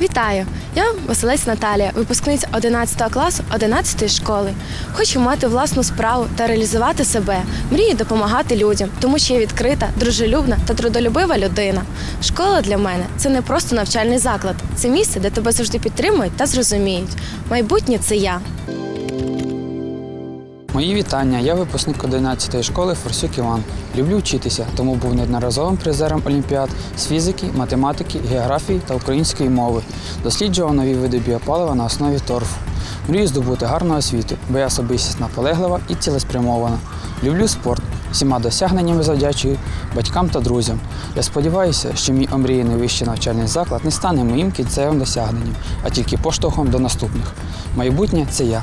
Вітаю! Я Василець Наталія, випускниця 11 класу 11 школи. Хочу мати власну справу та реалізувати себе. Мрію допомагати людям, тому що я відкрита, дружелюбна та трудолюбива людина. Школа для мене це не просто навчальний заклад, це місце, де тебе завжди підтримують та зрозуміють. Майбутнє це я. Мої вітання. Я випускник 11-ї школи Форсюк Іван. Люблю вчитися, тому був неодноразовим призером олімпіад з фізики, математики, географії та української мови. Досліджував нові види біопалива на основі торфу. Мрію здобути гарну освіту, бо я особистість наполеглива і цілеспрямована. Люблю спорт. Всіма досягненнями завдячую батькам та друзям. Я сподіваюся, що мій омріяний вищий навчальний заклад не стане моїм кінцевим досягненням, а тільки поштовхом до наступних. Майбутнє це я.